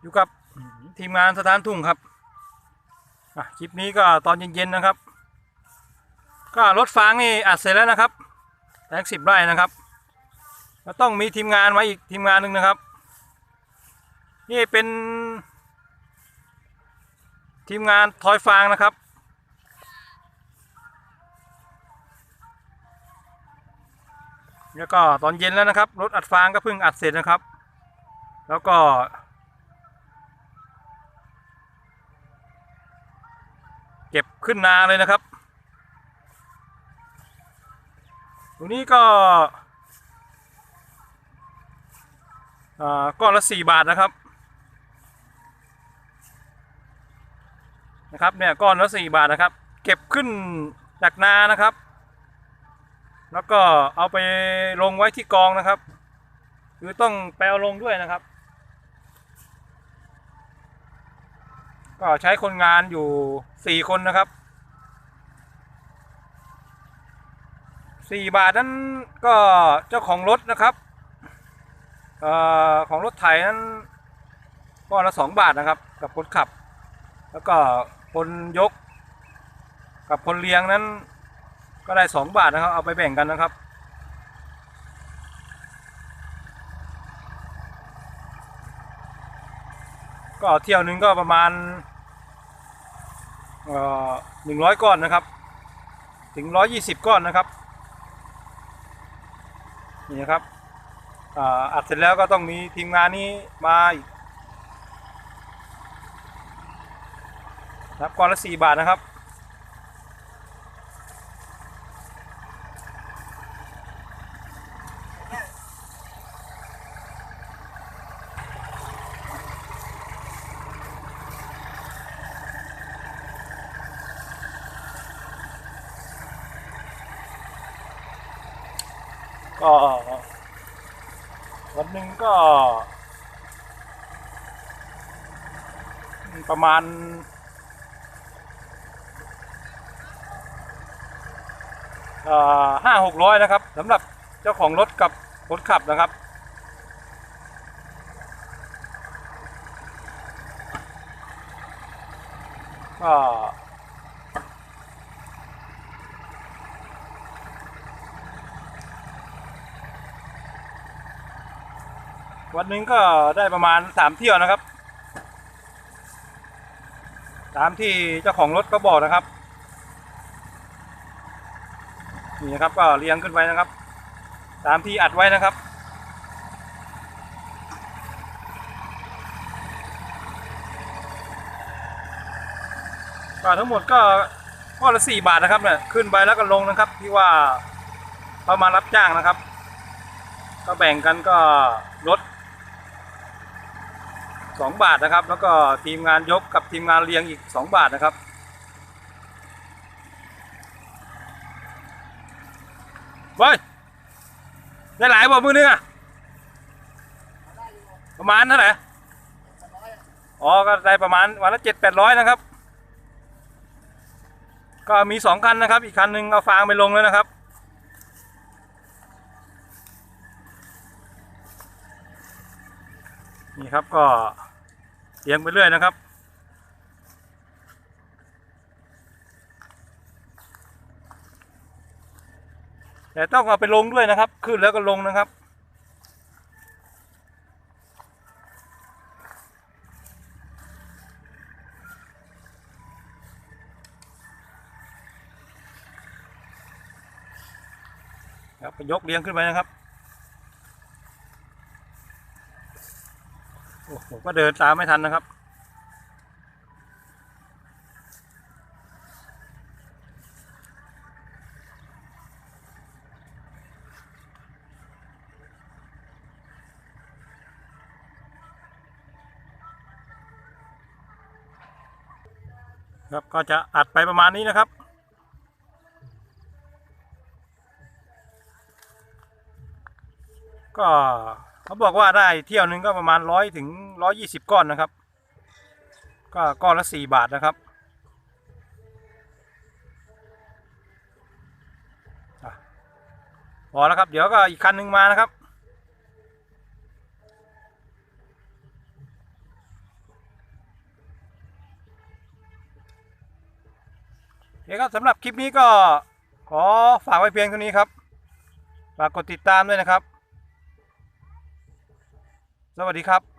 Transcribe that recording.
อยู่กับทีมงานสถานทุ่งครับอะคลิปนี้ก็ตอนเย็นๆนะครับ ก็รถฟางนี่อัดเสร็จแล้วนะครับแตงสิบไร่นะครับแล้วต้องมีทีมงานมาอีกทีมงานหนึ่งนะครับ นี่เป็น ทีมงานทอยฟางนะครับแล้วก็ตอนเย็นแล้วนะครับ รถอัดฟางก็เพิ่งอัดเสร็จนะครับ แล้วก็ เก็บขึ้นนาเลยนะครับ ตรงนี้ก็ก้อนละสี่บาทนะครับ นะครับเนี่ยก้อนละสี่บาทนะครับ เก็บขึ้นจากนานะครับ แล้วก็เอาไปลงไว้ที่กองนะครับคือต้องแปลลงด้วยนะครับ ก็ใช้คนงานอยู่สี่คนนะครับสี่บาทนั้นก็เจ้าของรถนะครับเอ่อของรถไถนั้นก้อนละสองบาทนะครับ กับคนขับ แล้วก็คนยก กับคนเลี้ยงนั้นก็ได้สองบาทนะครับ เอาไปแบ่งกันนะครับ ก็เที่ยวนึงก็ประมาณหนึ่งร้อยก้อนนะครับ ถึงร้อยยี่สิบก้อนนะครับนี่นะครับอ,อัดเสร็จแล้วก็ต้องมีทีมงานนี้มาอีกนะครับก้อนละสี่บาทนะครับ ก็วันหนึ่งก็ ประมาณห้าหกร้อยนะครับสำหรับเจ้าของรถกับคนขับนะครับ ก็ วันหนึ่งก็ได้ประมาณสามเที่ยวนะครับ ตามที่เจ้าของรถก็บอกนะครับ นี่นะครับก็เรียงขึ้นไปนะครับ ตามที่อัดไว้นะครับก็ทั้งหมดก็ข้อละสี่บาทนะครับเนี่ยขึ้นไปแล้วก็ลงนะครับที่ว่าเขามารับจ้างนะครับ ก็แบ่งกันก็ลด สองบาทนะครับ แล้วก็ทีมงานยกกับทีมงานเรียงอีกสองบาทนะครับเว้ยได้หลายบ่มือนึงอะประมาณเท่าไหร่อ๋อก็ได้ประมาณวันละเจ็ดแปดร้อยนะครับ ก็มีสองคันนะครับ อีกคันหนึ่งเอาฟางไปลงแล้วนะครับนี่ครับก็ เลี้ยงไปเรื่อยนะครับ แต่ต้องเอาไปลงด้วยนะครับ ขึ้นแล้วก็ลงนะครับครับไปยกเลี้ยงขึ้นไปนะครับ โอ้ผมก็เดินตามไม่ทันนะครับ ครับก็จะอัดไปประมาณนี้นะครับก็ เขาบอกว่าได้เที่ยวนึงก็ประมาณร้อยถึงร้อยี่สิบก้อนนะครับ ก็ก้อนละสี่บาทนะครับพอแล้วครับ เดี๋ยวก็อีกคันหนึ่งมานะครับ โอเคครับสำหรับคลิปนี้ก็ขอฝากไว้เพียงเท่านี้ครับ ฝากกดติดตามด้วยนะครับ สวัสดีครับ